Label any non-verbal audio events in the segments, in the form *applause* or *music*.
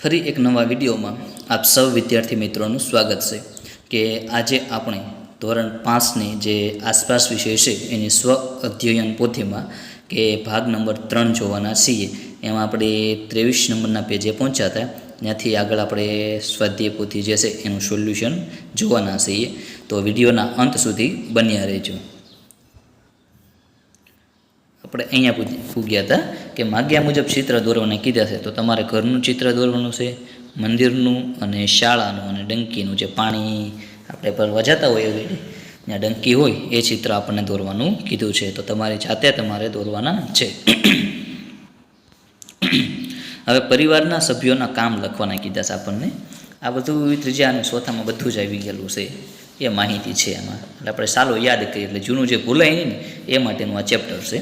ફરી એક નવા વિડીયોમાં આપ સૌ વિદ્યાર્થી મિત્રોનું સ્વાગત છે કે આજે આપણે ધોરણ પાંચની જે આસપાસ વિષય છે એની સ્વ અધ્યયન પોથીમાં કે ભાગ નંબર ત્રણ જોવાના છીએ. એમાં આપણે ત્રેવીસ નંબરના પેજે પહોંચ્યા હતા. ત્યાંથી આગળ આપણે સ્વાધ્યાય પોથી જે છે એનું સોલ્યુશન જોવાના છીએ. તો વિડીયોના અંત સુધી બન્યા રહેજો. આપણે અહીંયા પૂગ્યા હતા. કે માગ્યા મુજબ ચિત્ર દોરવાના કીધા છે, તો તમારે ઘરનું ચિત્ર દોરવાનું છે, મંદિરનું અને શાળાનું અને ડંકીનું જે પાણી આપણે ભરવા જતા હોય એવી ત્યાં ડંકી હોય એ ચિત્ર આપણને દોરવાનું કીધું છે, તો તમારી જાતે તમારે દોરવાના છે. હવે પરિવારના સભ્યોના કામ લખવાના કીધા છે આપણને. આ બધું ત્રીજા ચોથામાં બધું જ આવી ગયેલું છે, એ માહિતી છે એમાં. એટલે આપણે સાલો યાદ કરીએ, એટલે જૂનું જે ભૂલાય નહીં ને, એ માટેનું આ ચેપ્ટર છે.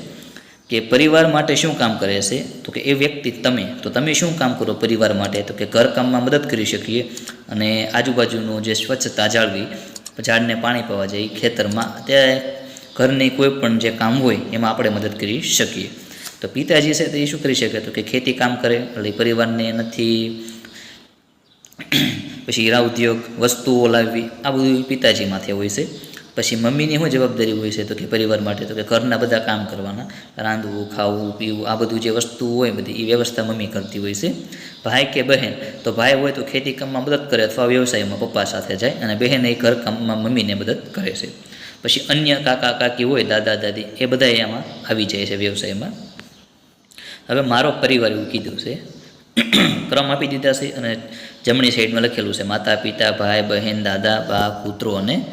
કે પરિવાર માટે શું કામ કરે છે? તો કે એ વ્યક્તિ તમે, તો તમે શું કામ કરો પરિવાર માટે? તો કે ઘરકામમાં મદદ કરી શકીએ અને આજુબાજુનું જે સ્વચ્છતા જાળવી, ઝાડને પાણી પાવા જઈ ખેતરમાં અત્યારે ઘરની કોઈ પણ જે કામ હોય, એમાં આપણે મદદ કરી શકીએ. તો પિતાજી છે તો એ શું કરી શકે? તો કે ખેતી કામ કરે, એટલે પરિવારને નથી, પછી હીરા ઉદ્યોગ, વસ્તુઓ લાવવી, આ બધું પિતાજી માથે હોય છે. પછી મમ્મીની શું જવાબદારી હોય છે? તો કે પરિવાર માટે, તો કે ઘરના બધા કામ કરવાના, રાંધવું, ખાવું, પીવું, આ બધું જે વસ્તુ હોય બધી એ વ્યવસ્થા મમ્મી કરતી હોય છે. ભાઈ કે બહેન, તો ભાઈ હોય તો ખેતી કામમાં મદદ કરે અથવા વ્યવસાયમાં પપ્પા સાથે જાય અને બહેન એ ઘર કામમાં મમ્મીને મદદ કરે છે. પછી અન્ય કાકા, કાકી હોય, દાદા, દાદી, એ બધા એમાં આવી જાય છે વ્યવસાયમાં. હવે મારો પરિવાર એવું કીધું છે. ક્રમ આપી દીધા છે અને જમણી સાઈડમાં લખેલું છે માતા પિતા ભાઈ, બહેન, દાદા, બા, પુત્રો અને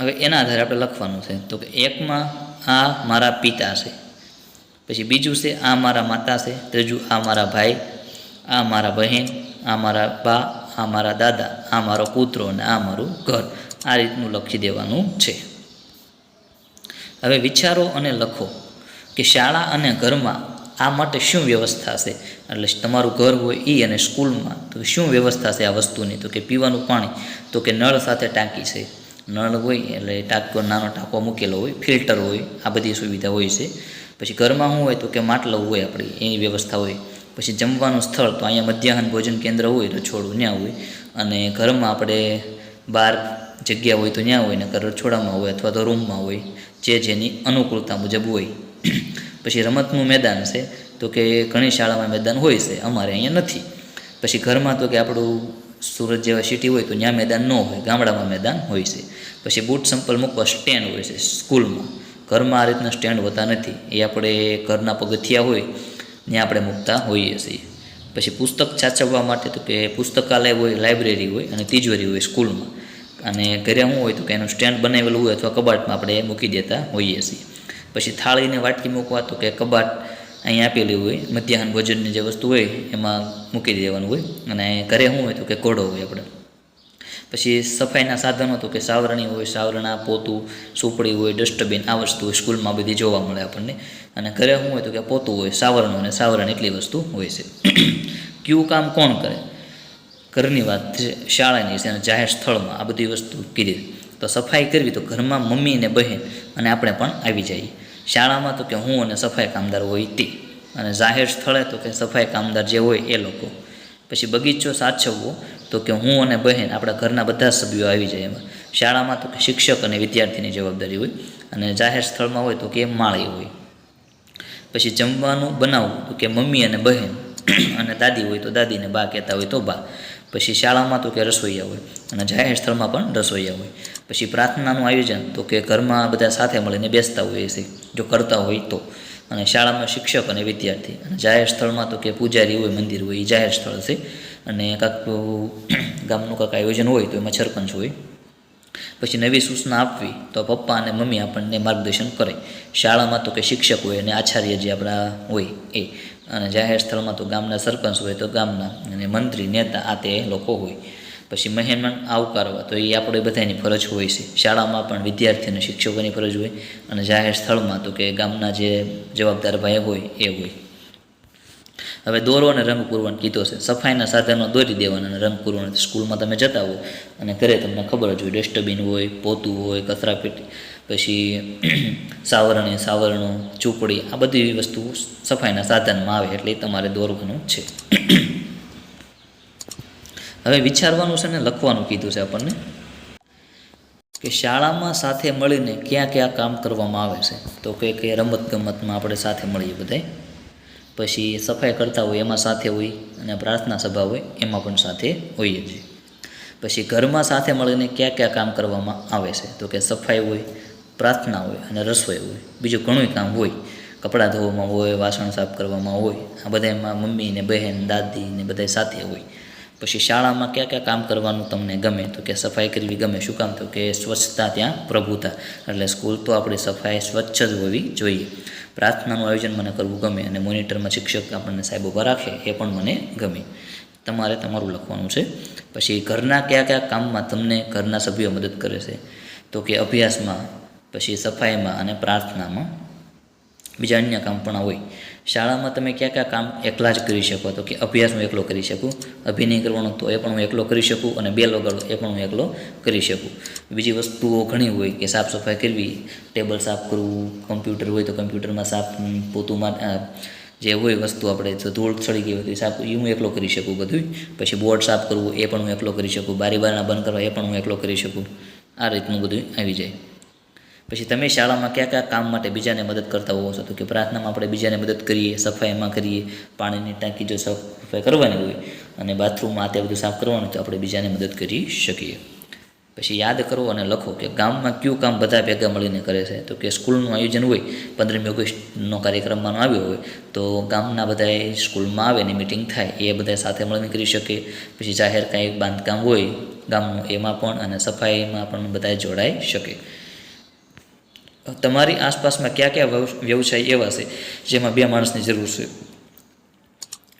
હવે એના આધારે આપણે લખવાનું છે. તો કે એકમાં આ મારા પિતા છે. પછી બીજું છે, આ મારા માતા છે. ત્રીજું, આ મારા ભાઈ, આ મારા બહેન, આ મારા બા, આ મારા દાદા, આ મારો પુત્રો અને આ મારું ઘર. આ રીતનું લખી દેવાનું છે. હવે વિચારો અને લખો કે શાળા અને ઘરમાં આ માટે શું વ્યવસ્થા છે? એટલે તમારું ઘર હોય એ અને સ્કૂલમાં, તો શું વ્યવસ્થા છે આ વસ્તુની? તો કે પીવાનું પાણી, તો કે નળ સાથે ટાંકી છે. નળ હોય એટલે ટાંકો, નાનો ટાંકો મૂકેલો હોય, ફિલ્ટર હોય, આ બધી સુવિધા હોય છે. પછી ઘરમાં શું હોય તો કે માટલું હોય આપણી, એની વ્યવસ્થા હોય. પછી જમવાનું સ્થળ તો અહીંયા મધ્યાહન ભોજન કેન્દ્ર હોય રછોડું ત્યાં હોય. અને ઘરમાં આપણે બહાર જગ્યા હોય તો ત્યાં હોય ને રછોડામાં હોય અથવા તો રૂમમાં હોય, જે જેની અનુકૂળતા મુજબ હોય. પછી રમતનું મેદાન છે, તો કે ઘણી શાળામાં મેદાન હોય છે, અમારે અહીંયા નથી. પછી ઘરમાં તો કે આપણું સુરત જેવા સિટી હોય તો ત્યાં મેદાન ન હોય, ગામડામાં મેદાન હોય છે. પછી બૂટ સંપલ મૂકવા સ્ટેન્ડ હોય છે સ્કૂલમાં. ઘરમાં આ રીતના સ્ટેન્ડ હોતા નથી. એ આપણે ઘરના પગથિયા હોય, ત્યાં આપણે મૂકતા હોઈએ છીએ. પછી પુસ્તક સાચવવા માટે તો કે પુસ્તકાલય હોય, લાઇબ્રેરી હોય અને તિજોરી હોય સ્કૂલમાં. અને ઘરે શું હોય તો કે એનું સ્ટેન્ડ બનાવેલું હોય અથવા કબાટમાં આપણે મૂકી દેતા હોઈએ છીએ. પછી થાળીને વાટકી મૂકવા તો કે કબાટ અહીં આપેલી હોય, મધ્યાહન ભોજનની જે વસ્તુ હોય એમાં મૂકી દેવાનું હોય, અને ઘરે શું હોય તો કે ઘોડો હોય આપણે. પછી સફાઈના સાધનો તો કે સાવરણી હોય, સાવરણા, પોતું, સુપડી હોય, ડસ્ટબિન, આ વસ્તુ સ્કૂલમાં બધી જોવા મળે આપણને. અને ઘરે શું હોય તો કે પોતું હોય, સાવરણું અને સાવરણ એટલી વસ્તુ હોય છે. *clears throat* કયું કામ કોણ કરે? ઘરની વાત છે, શાળાની છે, અને જાહેર સ્થળમાં આ બધી વસ્તુ કીધી. તો સફાઈ કરવી તો ઘરમાં મમ્મી અને બહેન, અને આપણે પણ આવી જઈએ. શાળામાં તો કે હું અને સફાઈ કામદાર હોય તે. અને જાહેર સ્થળે તો કે સફાઈ કામદાર જે હોય એ લોકો. પછી બગીચો સાચવવો તો કે હું અને બહેન આપણા ઘરના બધા સભ્યો આવી જાય એમાં. શાળામાં તો કે શિક્ષક અને વિદ્યાર્થીની જવાબદારી હોય. અને જાહેર સ્થળમાં હોય તો કે માળી હોય. પછી જમવાનું બનાવવું તો કે મમ્મી અને બહેન અને દાદી હોય તો દાદીને બા કહેતા હોય તો બા. પછી શાળામાં તો કે રસોઈયા હોય અને જાહેર સ્થળમાં પણ રસોઈયા હોય. પછી પ્રાર્થનાનું આયોજન તો કે ઘરમાં બધા સાથે મળીને બેસતા હોઈએ છે જો કરતા હોય તો. અને શાળામાં શિક્ષક અને વિદ્યાર્થી અને જાહેર સ્થળમાં તો કે પૂજારી હોય, મંદિર હોય, એ જાહેર સ્થળ છે. અને કાંક ગામનું કાંક આયોજન હોય તો એમાં સરપંચ હોય. પછી નવી સૂચના આપવી તો પપ્પા અને મમ્મી આપણને માર્ગદર્શન કરે. શાળામાં તો કે શિક્ષક હોય અને આચાર્ય જે આપણા હોય એ. અને જાહેર સ્થળમાં તો ગામના સરપંચ હોય તો ગામના અને મંત્રી, નેતા આ તે લોકો હોય. પછી મહેમાન આવકારવા તો એ આપણે બધાની ફરજ હોય છે. શાળામાં પણ વિદ્યાર્થી અને શિક્ષકોની ફરજ હોય અને જાહેર સ્થળમાં તો કે ગામના જે જવાબદાર ભાઈ હોય એ હોય. હવે દોરો અને રંગ પૂરવાનો કીધો છે. સફાઈના સાધનો દોરી દેવાના અને રંગ પૂરવાનો સ્કૂલમાં તમે જતા હો અને ઘરે તમને ખબર જ હોય, ડસ્ટબિન હોય, પોતું હોય, કચરાપેટી, પછી *clears throat* સાવરણી, સાવરણું, ચૂપડી, આ બધી વસ્તુ સફાઈના સાધનમાં આવે એટલે તમારે દોરવાનું છે. *clears throat* હવે વિચારવાનું છે ને લખવાનું કીધું છે આપણને કે શાળામાં સાથે મળીને ક્યાં ક્યાં કામ કરવામાં આવે છે. તો કે રમત ગમતમાં આપણે સાથે મળીએ બધાય. પછી સફાઈ કરતા હોય એમાં સાથે હોય અને પ્રાર્થના સભા હોય, એમાં પણ સાથે હોઈએ છીએ. પછી ઘરમાં સાથે મળીને ક્યાં ક્યાં કામ કરવામાં આવે છે? તો કે સફાઈ હોય, પ્રાર્થના હોય અને રસોઈ હોય, બીજું ઘણું કામ હોય. કપડાં ધોવામાં હોય, વાસણ સાફ કરવામાં હોય, આ બધામાં મમ્મી ને બહેન, દાદી ને બધા સાથે હોય. પછી શાળામાં ક્યાં ક્યાં કામ કરવાનું તમને ગમે? તો કે સફાઈ કરવી ગમે? શું કામ? તો કે સ્વચ્છતા ત્યાં પ્રભુતા. એટલે સ્કૂલ તો આપણી સફાઈ સ્વચ્છ જ હોવી જોઈએ. પ્રાર્થનાનું આયોજન મને કરવું ગમે અને મોનિટરમાં શિક્ષક આપણને સાહેબ ઊભા રાખે એ પણ મને ગમે. તમારે તમારું લખવાનું છે. પછી ઘરના કયા કયા કામમાં તમને ઘરના સભ્યો મદદ કરે છે? તો કે અભ્યાસમાં, પછી સફાઈમાં અને પ્રાર્થનામાં. બીજા અન્ય કામ પણ હોય. શાળામાં તમે કયા કયા કામ એકલા જ કરી શકો તો કે અભ્યાસ હું એકલો કરી શકું, અભિનય કરવાનો તો એ પણ હું એકલો કરી શકું અને બેલ વગાડો એ પણ હું એકલો કરી શકું. બીજી વસ્તુઓ ઘણી હોય કે સાફ સફાઈ કરવી, ટેબલ સાફ કરવું, કમ્પ્યુટર હોય તો કમ્પ્યુટરમાં સાફ પોતું માટે જે હોય વસ્તુ આપણે ધૂળ ચડી ગઈ હોય તો સાફ એ હું એકલો કરી શકું બધું પછી બોર્ડ સાફ કરવું એ પણ હું એકલો કરી શકું, બારી બારણા બંધ કરવા એ પણ હું એકલો કરી શકું. આ રીતનું બધું આવી જાય. પછી તમે શાળામાં કયા કયા કામ માટે બીજાને મદદ કરતા હોવો છો? તો કે પ્રાર્થનામાં આપણે બીજાને મદદ કરીએ સફાઈમાં કરીએ, પાણીની ટાંકી જો સફાઈ કરવાની હોય અને બાથરૂમમાં આ તે બધું સાફ કરવાનું, તો આપણે બીજાને મદદ કરી શકીએ. પછી યાદ કરો અને લખો કે ગામમાં કયું કામ બધા ભેગા મળીને કરે છે? તો કે સ્કૂલનું આયોજન હોય, પંદરમી ઓગસ્ટનો કાર્યક્રમમાં આવ્યો હોય, તો ગામના બધાએ સ્કૂલમાં આવે ને મિટિંગ થાય, એ બધા સાથે મળીને કરી શકે. પછી જાહેર કાંઈ બાંધકામ હોય ગામનું, એમાં પણ અને સફાઈમાં પણ બધા જોડાઈ શકે. તમારી આસપાસમાં કયા કયા વ્યવ- વ્યવસાય એવા છે, જેમાં બે માણસની જરૂર છે?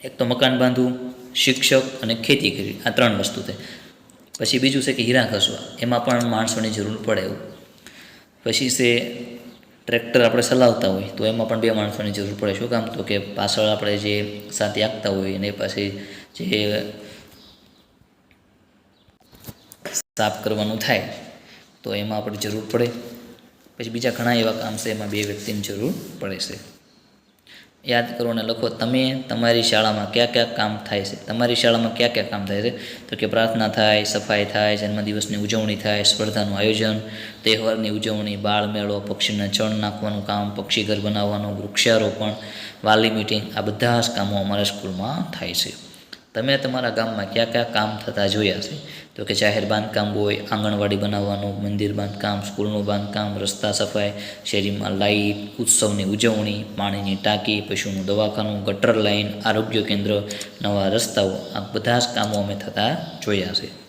એક તો મકાન બાંધવું, શિક્ષક અને ખેતી કરવી, આ ત્રણ વસ્તુ છે. પછી બીજું છે કે હીરા ઘસવા, એમાં પણ માણસોની જરૂર પડે એવું. પછી છે, ટ્રેક્ટર આપણે ચલાવતા હોય, તો એમાં પણ બે માણસોની જરૂર પડે. શું કામ? તો કે પાછળ આપણે જે સાથે આપતા હોય, અને પછી જે સાફ કરવાનું થાય, તો એમાં આપણે જરૂર પડે. પછી બીજા ઘણા એવા કામ છે, એમાં બે વ્યક્તિની જરૂર પડે છે. યાદ કરો અને લખો, તમે તમારી શાળામાં કયા કયા કામ થાય છે? તમારી શાળામાં કયા કયા કામ થાય છે? તો કે પ્રાર્થના થાય, સફાઈ થાય, જન્મદિવસની ઉજવણી થાય, સ્પર્ધાનું આયોજન, તહેવારની ઉજવણી, બાળ મેળો, પક્ષીને ચણ નાખવાનું કામ, પક્ષી ઘર બનાવવાનું, વૃક્ષારોપણ, વાલી મિટિંગ આ બધા જ કામો અમારા સ્કૂલમાં થાય છે. તમે તમારા ગામમાં કયા કયા કામ થતા જોયા છે? તો કે જાહેર બાંધકામ હોય, આંગણવાડી બનાવવાનું, મંદિર બાંધકામ, સ્કૂલનું બાંધકામ, રસ્તા સફાઈ, શેરીમાં લાઇટ ઉત્સવની ઉજવણી, પાણીની ટાંકી, પશુનું દવાખાનું, ગટર લાઇન આરોગ્ય કેન્દ્ર, નવા રસ્તાઓ, આ બધા જ કામો અમે થતા જોયા છે.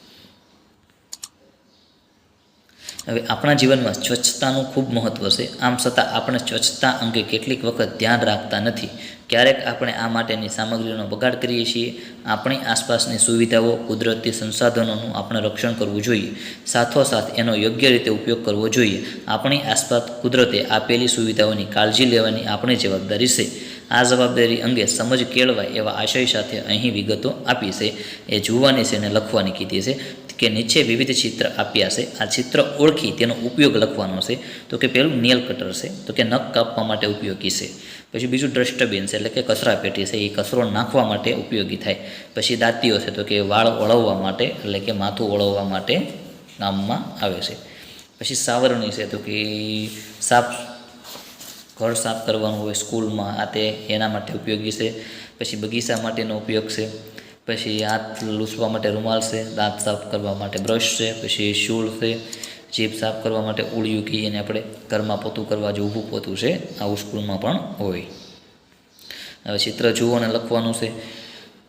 હવે આપણા જીવનમાં સ્વચ્છતાનું ખૂબ મહત્ત્વ છે. આમ છતાં આપણે સ્વચ્છતા અંગે કેટલીક વખત ધ્યાન રાખતા નથી. ક્યારેક આપણે આ માટેની સામગ્રીનો બગાડ કરીએ છીએ. આપણી આસપાસની સુવિધાઓ, કુદરતી સંસાધનોનું આપણે રક્ષણ કરવું જોઈએ. સાથોસાથ એનો યોગ્ય રીતે ઉપયોગ કરવો જોઈએ. આપણી આસપાસ કુદરતે આપેલી સુવિધાઓની કાળજી લેવાની આપણી જવાબદારી છે. આ જવાબદારી અંગે સમજ કેળવાય એવા આશય સાથે અહીં વિગતો આપી છે. એ જોવાની છે અને લખવાની કીધી છે. કે નીચે વિવિધ ચિત્ર આપ્યા છે. આ ચિત્ર ઓળખી તેનો ઉપયોગ લખવાનો છે. તો કે પેલું નેલ કટર છે. તો કે નખ કાપવા માટે ઉપયોગી છે. પછી બીજું ડસ્ટબિન છે એટલે કે કચરા પેટી છે. એ કચરો નાખવા માટે ઉપયોગી થાય. પછી દાંતીઓ છે. તો કે વાળ ઓળવવા માટે એટલે કે માથું ઓળવવા માટે કામમાં આવે છે. પછી સાવરણી છે. તો કે સાફ, ઘર સાફ કરવાનું હોય સ્કૂલમાં, આ તે એના માટે ઉપયોગી છે. પછી બગીચા માટેનો ઉપયોગ છે. પછી હાથ લૂસવા માટે રૂમાલ છે, દાંત સાફ કરવા માટે બ્રશ છે, પછી શૂળ છે, જીભ સાફ કરવા માટે ઉળિયું કહીએ એને આપણે ઘરમાં પોતું કરવા જે ઊભું પોતું છે, આવું સ્કૂલમાં પણ હોય. હવે ચિત્ર જુઓ અને લખવાનું છે.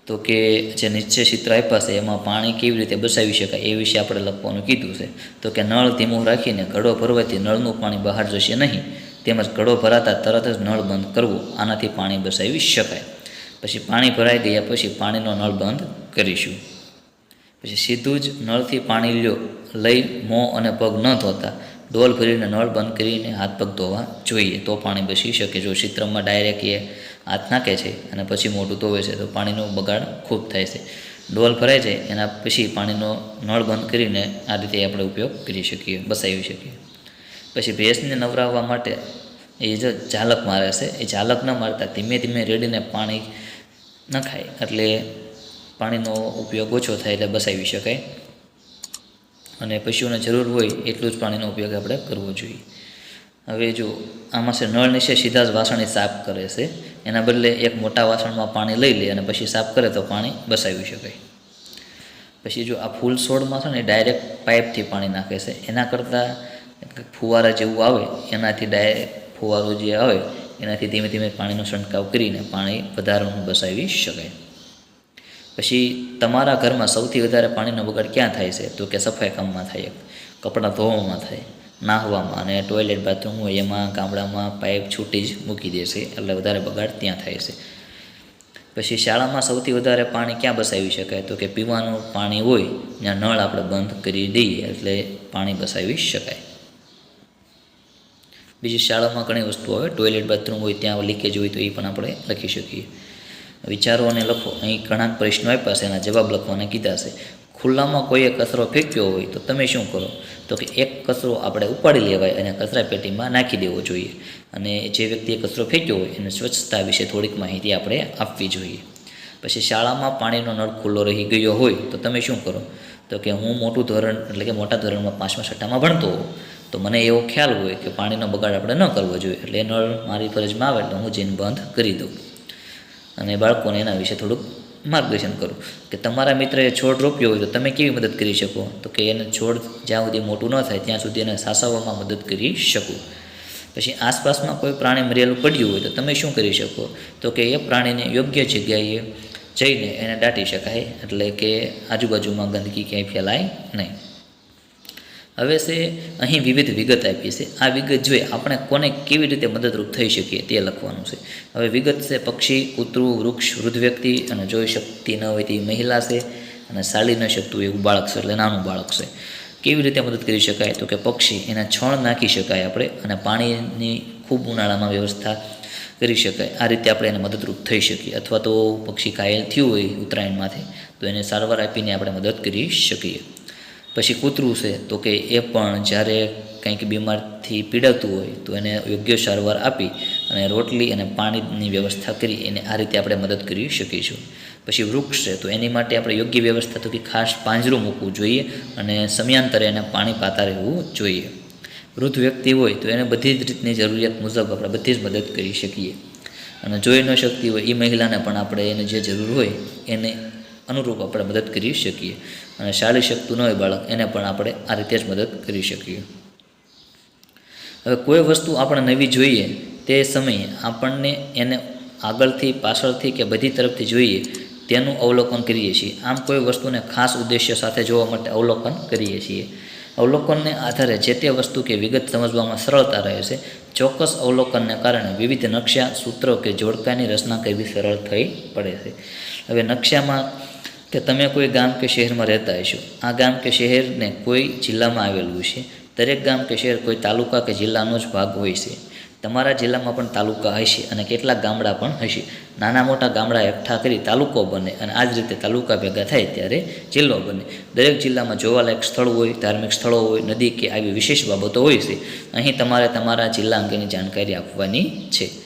તો કે જે નીચે ચિત્ર આપ્યા છે, એમાં પાણી કેવી રીતે બચાવી શકાય, એ વિશે આપણે લખવાનું કીધું છે. તો કે નળ ધીમું રાખીને ઘડો ભરવાથી નળનું પાણી બહાર જશે નહીં. તેમજ ઘડો ભરાતા તરત જ નળ બંધ કરવો, આનાથી પાણી બચાવી શકાય. પછી પાણી ભરાઈ ગયા પછી પાણીનો નળ બંધ કરીશું. પછી સીધું જ નળથી પાણી લ્યો, લઈ મોં અને પગ ન ધોતા. ડોલ ભરીને નળ બંધ કરીને હાથ પગ ધોવા જોઈએ, તો પાણી બચી શકે. જો ચિત્રમાં ડાયરેક્ટ એ હાથ નાખે છે અને પછી મોઢું ધોવે છે, તો પાણીનો બગાડ ખૂબ થાય છે. ડોલ ભરાઈ જાય, એના પછી પાણીનો નળ બંધ કરીને આ રીતે આપણે ઉપયોગ કરી શકીએ, બસાવી શકીએ. પછી ભેંસને નવરાવવા માટે એ જો ઝાલક મારે છે. એ ઝાલક ન મારતા, ધીમે ધીમે રેડીને પાણી નખાય એટલે પાણીનો ઉપયોગ ઓછો થાય એટલે બસાવી શકાય. અને પશુઓને જરૂર હોય એટલું જ પાણીનો ઉપયોગ આપણે કરવો જોઈએ. હવે જો આમાં છે નળ નીચે સીધા જ વાસણને સાફ કરે છે, એના બદલે એક મોટા વાસણમાં પાણી લઈ લે અને પછી સાફ કરે તો પાણી બસાવી શકાય. પછી જો આ ફૂલ છોડમાં છે ને ડાયરેક્ટ પાઇપથી પાણી નાખે છે, એના કરતાં ફુવારા જેવું આવે, એનાથી ડાયરેક્ટ ફુવારો જે આવે એનાથી ધીમે ધીમે પાણીનો છંટકાવ કરીને પાણી વધારાનું બસાવી શકાય. પછી તમારા ઘરમાં સૌથી વધારે પાણીનો બગાડ ક્યાં થાય છે? તો કે સફાઈ કામમાં થાય, કપડાં ધોવામાં થાય, નાહવામાં અને ટોયલેટ, બાથરૂમ હોય એમાં ગામડામાં પાઇપ છૂટી જ મૂકી દેશે એટલે વધારે બગાડ ત્યાં થાય છે. પછી શાળામાં સૌથી વધારે પાણી ક્યાં બસાવી શકાય? તો કે પીવાનું પાણી હોય, ત્યાં નળ આપણે બંધ કરી દઈએ એટલે પાણી બસાવી શકાય. બીજી શાળામાં ઘણી વસ્તુ આવે. ટોયલેટ બાથરૂમ હોય, ત્યાં લીકેજ હોય તો એ પણ આપણે લખી શકીએ. વિચારો અને લખો. અહીં ઘણા પ્રશ્નો આપ્યા છે, એના જવાબ લખવાના કીધા છે. ખુલ્લામાં કોઈએ કચરો ફેંક્યો હોય તો તમે શું કરો? તો કે એક કચરો આપણે ઉપાડી લેવાય અને કચરા પેટીમાં નાખી દેવો જોઈએ. અને જે વ્યક્તિએ કચરો ફેંક્યો હોય, એને સ્વચ્છતા વિશે થોડીક માહિતી આપણે આપવી જોઈએ. પછી શાળામાં પાણીનો નળ ખુલ્લો રહી ગયો હોય તો તમે શું કરો? તો કે હું મોટું ધોરણ, એટલે કે મોટા ધોરણમાં પાંચમા છઠ્ઠામાં ભણતો હોઉં. તો મને એવો ખ્યાલ હોય કે પાણીનો બગાડ આપણે ન કરવો જોઈએ. એટલે એ નળ મારી ફરજમાં આવે એટલે હું જઈને બંધ કરી દઉં. અને બાળકોને એના વિશે થોડુંક માર્ગદર્શન કરું. કે તમારા મિત્રએ છોડ રોપ્યો હોય તો તમે કેવી મદદ કરી શકો? તો કે એને છોડ જ્યાં સુધી મોટું ન થાય ત્યાં સુધી એને સાસવવામાં મદદ કરી શકો. પછી આસપાસમાં કોઈ પ્રાણી મરેલું પડ્યું હોય તો તમે શું કરી શકો? તો કે એ પ્રાણીને યોગ્ય જગ્યાએ જઈને એને દાટી શકાય. એટલે કે આજુબાજુમાં ગંદકી ક્યાંય ફેલાય નહીં. હવે છે, અહીં વિવિધ વિગત આપી છે. આ વિગત જોઈ આપણે કોને કેવી રીતે મદદરૂપ થઈ શકીએ તે લખવાનું છે. હવે વિગત છે, પક્ષી, કૂતરું, વૃક્ષ, વૃદ્ધ વ્યક્તિ અને જોઈ શકતી ન હોય તેવી મહિલા છે અને સાડી ન શકતું એવું બાળક છે, એટલે નાનું બાળક છે. કેવી રીતે મદદ કરી શકાય? તો કે પક્ષી એના છણ નાખી શકાય આપણે અને પાણીની ખૂબ ઉનાળામાં વ્યવસ્થા કરી શકાય. આ રીતે આપણે એને મદદરૂપ થઈ શકીએ. અથવા તો પક્ષી ઘાયલ થયું હોય ઉત્તરાયણમાંથી, તો એને સારવાર આપીને આપણે મદદ કરી શકીએ. પછી કૂતરું છે, તો કે એ પણ જ્યારે કંઈક બીમારથી પીડાતું હોય, તો એને યોગ્ય સારવાર આપી અને રોટલી અને પાણીની વ્યવસ્થા કરી એને આ રીતે આપણે મદદ કરી શકીશું. પછી વૃક્ષ છે, તો એની માટે આપણે યોગ્ય વ્યવસ્થા તો કે ખાસ પાંજરું મૂકવું જોઈએ અને સમયાંતરે એને પાણી પાતા રહેવું જોઈએ. વૃદ્ધ વ્યક્તિ હોય, તો એને બધી જ રીતની જરૂરિયાત મુજબ આપણે બધી જ મદદ કરી શકીએ. અને જોઈ ન શકતી હોય એ મહિલાને પણ આપણે એને જે જરૂર હોય, એને અનુરૂપ આપણે મદદ કરી શકીએ. અને શાળી શકતું ન હોય બાળક, એને પણ આપણે આ રીતે જ મદદ કરી શકીએ. હવે કોઈ વસ્તુ આપણે નવી જોઈએ, તે સમયે આપણને એને આગળથી, પાછળથી કે બધી તરફથી જોઈએ, તેનું અવલોકન કરીએ છીએ. આમ કોઈ વસ્તુને ખાસ ઉદ્દેશ્ય સાથે જોવા માટે અવલોકન કરીએ છીએ. અવલોકનને આધારે જે તે વસ્તુ કે વિગત સમજવામાં સરળતા રહે છે, ચોક્કસ અવલોકનને કારણે વિવિધ નકશા, સૂત્રો કે જોડકાની રચના કરવી સરળ થઈ પડે છે. હવે નકશામાં કે તમે કોઈ ગામ કે શહેરમાં રહેતા હશો. આ ગામ કે શહેરને કોઈ જિલ્લામાં આવેલું છે દરેક ગામ કે શહેર કોઈ તાલુકા કે જિલ્લાનો જ ભાગ હોય છે. તમારા જિલ્લામાં પણ તાલુકા હશે અને કેટલાક ગામડા પણ હશે. નાના મોટા ગામડા એકઠા કરી તાલુકો બને અને આ જ રીતે તાલુકા ભેગા થાય ત્યારે જિલ્લો બને. દરેક જિલ્લામાં જોવાલાયક સ્થળ હોય, ધાર્મિક સ્થળો હોય, નદી કે આવી વિશેષ બાબતો હોય છે. અહીં તમારે તમારા જિલ્લા અંગેની જાણકારી આપવાની છે.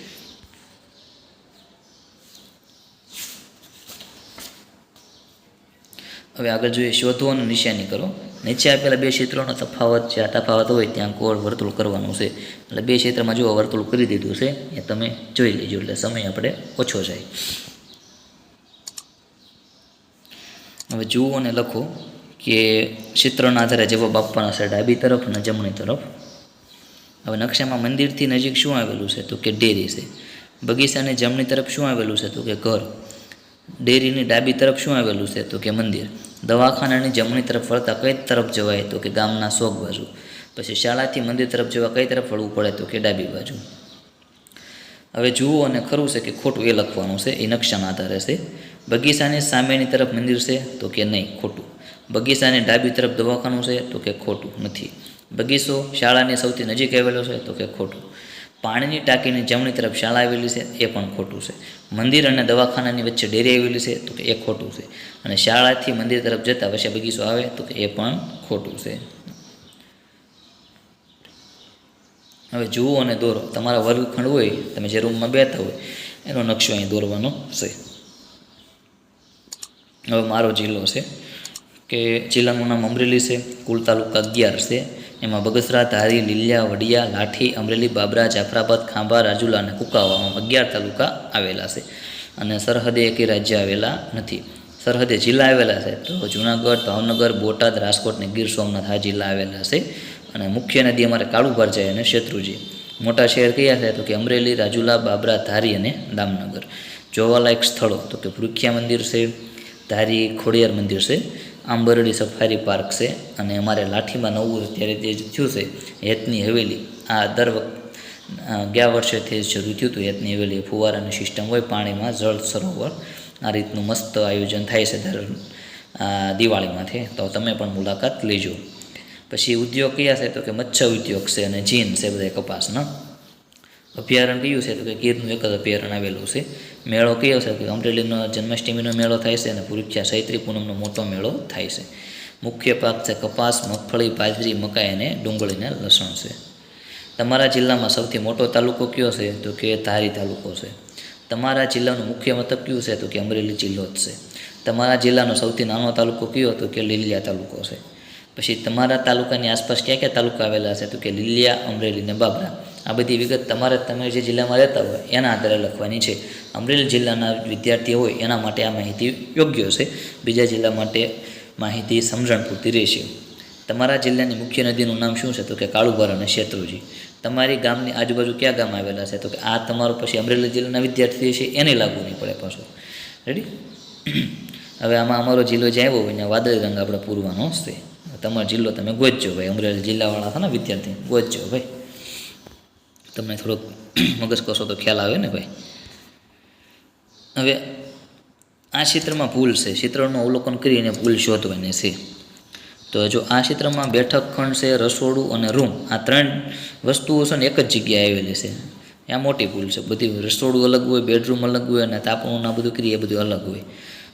હવે આગળ જોઈએ શોધો અને નિશાની કરો. નીચે આપેલા બે ક્ષેત્રોનો તફાવત છે. આ તફાવત હોય ત્યાં કોળ વર્તુળ કરવાનું છે? એટલે બે ક્ષેત્રમાં જો વર્તુળ કરી દીધું છે. એ તમે જોઈ લેજો, એટલે સમય આપણે ઓછો જાય. હવે જુઓ અને લખો કે ચિત્રના આધારે જવાબ આપવાના છે ડાબી તરફ અને જમણી તરફ. હવે નકશામાં મંદિરથી નજીક શું આવેલું છે? તો કે ડેરી છે. બગીચાની જમણી તરફ શું આવેલું છે? તો કે ઘર. ડેરીની ડાબી તરફ શું આવેલું છે? તો કે મંદિર. દવાખાનાની જમણી તરફ વળતા કઈ તરફ જવાય તો કે ગામના શોક બાજુ? પછી શાળાથી મંદિર તરફ જવા કઈ તરફ વળવું પડે તો કે ડાબી બાજુ? હવે જુઓ અને ખરું છે કે ખોટું એ લખવાનું છે, એ નકશાના આધારે છે. બગીચાની સામેની તરફ મંદિર છે તો કે નહીં, ખોટું. બગીચાની ડાબી તરફ દવાખાનું છે તો કે ખોટું નથી. બગીચો શાળાની સૌથી નજીક આવેલો છે તો કે ખોટું. પાણીની ટાંકીની જમણી તરફ શાળા આવેલી છે, એ પણ ખોટું છે. મંદિર અને દવાખાનાની વચ્ચે ડેરી આવેલી છે, તો કે એ ખોટું છે. અને શાળાથી મંદિર તરફ જતાં વચ્ચે બગીચો આવે, તો કે એ પણ ખોટું છે. હવે જુઓ અને દોરો. તમારા વર્ગખંડ હોય, તમે જે રૂમમાં બેઠા હોય, એનો નકશો અહીં દોરવાનો છે. હવે મારો જિલ્લો છે, કે જિલ્લાનું નામ અમરેલી છે, કુલ તાલુકા અગિયાર છે. એમાં બગસરા, ધારી, લીલિયા, વડિયા, લાઠી, અમરેલી, બાબરા, જાફરાબાદ, ખાંભા, રાજુલા અને કુકાવામાં અગિયાર તાલુકા આવેલા છે. અને સરહદે એકેય રાજ્ય આવેલા નથી. સરહદે જિલ્લા આવેલા છે તો જુનાગઢ, ભાવનગર, બોટાદ, રાજકોટ અને ગીર સોમનાથ આ જિલ્લા આવેલા છે. અને મુખ્ય નદી અમારે કાળુભાર જાય અને શેત્રુજી. મોટા શહેર કયા છે તો કે અમરેલી, રાજુલા, બાબરા, ધારી અને દામનગર. જોવાલાયક સ્થળો તો કે ભૃખ્યા મંદિર છે, ધારી, ખોડિયાર મંદિર છે. આંબરડી સફારી પાર્ક છે અને અમારે લાઠીમાં નવું અત્યારે જે થયું છે. હેતની હવેલી, આ દર વખત ગયા વર્ષે તે શરૂ થયું હતું. હેતની હવેલી ફુવારાની સિસ્ટમ હોય, પાણીમાં જળ સરોવર, આ રીતનું મસ્ત આયોજન થાય છે દર દિવાળીમાંથી. તો તમે પણ મુલાકાત લેજો. પછી ઉદ્યોગ કયા છે તો કે મચ્છર ઉદ્યોગ છે અને જીન છે બધા કપાસના. અભયારણ્ય કયું છે? તો કે ગીરનું એક જ અભયારણ્ય આવેલું છે. મેળો કયો છે? કે અમરેલીનો જન્માષ્ટમીનો મેળો થાય છે અને પુરુક્ષા ચૈત્રી પૂનમનો મોટો મેળો થાય છે. મુખ્ય પાક છે કપાસ, મગફળી, બાજરી, મકાઈ અને ડુંગળીને લસણ છે. તમારા જિલ્લામાં સૌથી મોટો તાલુકો કયો છે? તો કે ધારી તાલુકો છે. તમારા જિલ્લાનું મુખ્ય મથક કયું છે? તો કે અમરેલી જિલ્લો જ છે. તમારા જિલ્લાનો સૌથી નાનો તાલુકો કયો? તો કે લીલિયા તાલુકો છે. પછી તમારા તાલુકાની આસપાસ ક્યાં ક્યાં તાલુકા આવેલા છે? તો કે લીલિયા, અમરેલી ને બાબરા. આ બધી વિગત તમારે તમે જે જિલ્લામાં રહેતા હોય, એના આધારે લખવાની છે. અમરેલી જિલ્લાના વિદ્યાર્થીઓ હોય, એના માટે આ માહિતી યોગ્ય છે બીજા જિલ્લા માટે માહિતી સમજણ પૂરતી રહેશે. તમારા જિલ્લાની મુખ્ય નદીનું નામ શું છે? તો કે કાળુભર અને શેત્રુજી. તમારી ગામની આજુબાજુ ક્યાં ગામ આવેલા છે? તો કે આ તમારો પછી અમરેલી જિલ્લાના વિદ્યાર્થી છે એને લાગુ નહીં પડે પાછું. રેડી *clears throat* હવે આમાં અમારો જિલ્લો જે આવ્યો હોય વાદળી રંગ આપણે પૂરવાનો હશે. તમારો જિલ્લો તમે ગોચજો ભાઈ, અમરેલી જિલ્લાવાળા હતા ને વિદ્યાર્થી ગોચજો ભાઈ. તમને થોડોક મગજ કશો તો ખ્યાલ આવે ને ભાઈ? હવે આ ક્ષેત્રમાં ભૂલ છે. ક્ષેત્રનું અવલોકન કરીને ભૂલ શોધવાની છે. તો જો આ ક્ષેત્રમાં બેઠક, ખંડ છે, રસોડું અને રૂમ, આ ત્રણ વસ્તુઓ છે ને એક જ જગ્યાએ આવેલી છે. આ મોટી ભૂલ છે. બધી રસોડું અલગ હોય, બેડરૂમ અલગ હોય અને તાપણું આ બધું કરીએ બધું અલગ હોય.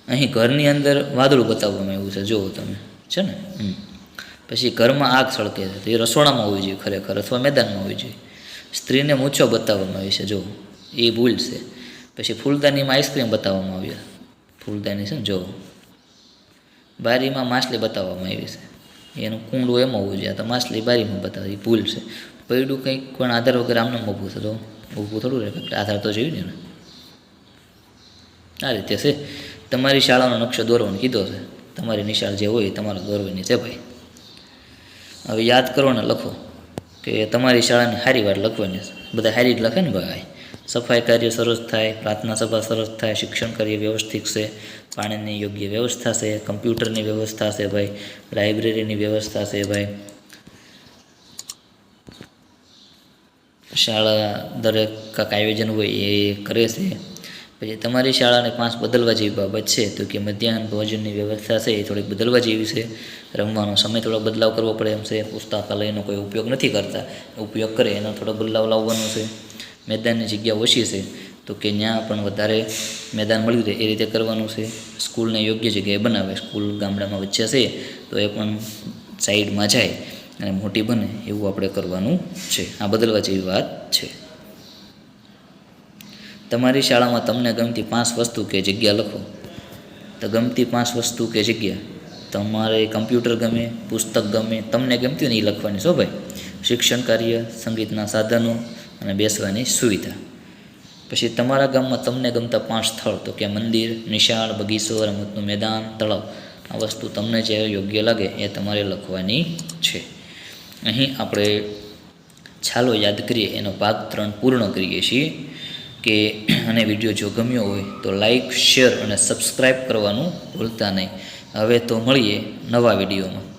અહીં ઘરની અંદર વાદળું બતાવવામાં આવ્યું છે. જુઓ તમે. છે ને. પછી ઘરમાં આગ સળકે છે. તો એ રસોડામાં હોવી જોઈએ ખરેખર અથવા મેદાનમાં હોવી જોઈએ. સ્ત્રીને મૂછો બતાવવામાં આવી છે, જો, એ ભૂલ છે. પછી ફૂલદાનીમાં આઈસ્ક્રીમ બતાવવામાં આવી ફૂલદાની છે ને, જો. બારીમાં માછલી બતાવવામાં આવી છે. એનું કુંડું એમાં હોવું જોઈએ તો માછલી બારીમાં બતાવે, એ ભૂલ છે. પૈડું કંઈક પણ આધાર વગર આમને આમ ઊભું થતો ઊભું થોડું રહે આધાર તો જોયું ને. આ રીતે છે. તમારી શાળાનો નકશો દોરવાનો કીધો છે. તમારી નિશાળ જે હોય તમારો દોરવાની છે ભાઈ. હવે યાદ કરો ને લખો. કે તમારી શાળાની સારી વાત લખવાની બધા સારી જ લખે ને ભાઈ? સફાઈ કાર્ય સરસ થાય, પ્રાર્થના સભા સરસ થાય, શિક્ષણ કાર્ય વ્યવસ્થિત છે, પાણીની યોગ્ય વ્યવસ્થા છે, કમ્પ્યુટરની વ્યવસ્થા છે ભાઈ, લાઇબ્રેરીની વ્યવસ્થા છે ભાઈ. શાળા દરેક કાંક આયોજન હોય એ કરે છે. પછી તમારી શાળાને પાંચ બદલવા જેવી બાબત છે તો કે મધ્યાહન ભોજનની વ્યવસ્થા છે એ થોડીક બદલવા જેવી છે. રમવાનો સમય થોડો બદલાવ કરવો પડે એમ છે. પુસ્તકાલયનો કોઈ ઉપયોગ નથી કરતા. ઉપયોગ કરે એનો થોડો બદલાવ લાવવાનો છે. મેદાનની જગ્યા ઓછી છે તો કે ત્યાં પણ વધારે મેદાન મળ્યું રહે એ રીતે કરવાનું છે. સ્કૂલને યોગ્ય જગ્યાએ બનાવે. સ્કૂલ ગામડામાં વચ્ચે છે તો એ પણ સાઈડમાં જાય અને મોટી બને એવું આપણે કરવાનું છે. આ બદલવા જેવી વાત છે. તમારી શાળામાં તમને ગમતી પાંચ વસ્તુ કે જગ્યા લખો. તો ગમતી પાંચ વસ્તુ કે જગ્યા. તમારે કમ્પ્યુટર ગમે, પુસ્તક ગમે, તમને ગમતી હોય ને એ લખવાની છો ભાઈ? શિક્ષણ કાર્ય, સંગીતના સાધનો અને બેસવાની સુવિધા. પછી તમારા ગામમાં તમને ગમતા પાંચ સ્થળ, તો કે મંદિર, નિશાળ, બગીચો, રમતનું મેદાન, તળાવ. આ વસ્તુ તમને જે યોગ્ય લાગે એ તમારે લખવાની છે. અહીં આપણે છાલો યાદ કરીએ, એનો ભાગ ત્રણ પૂર્ણ કરીએ છીએ. કે અને વીડિયો જો ગમ્યો હોય તો લાઈક, શેર અને સબસ્ક્રાઈબ કરવાનું ભૂલતા નહીં. હવે તો મળીએ નવા વિડીયોમાં.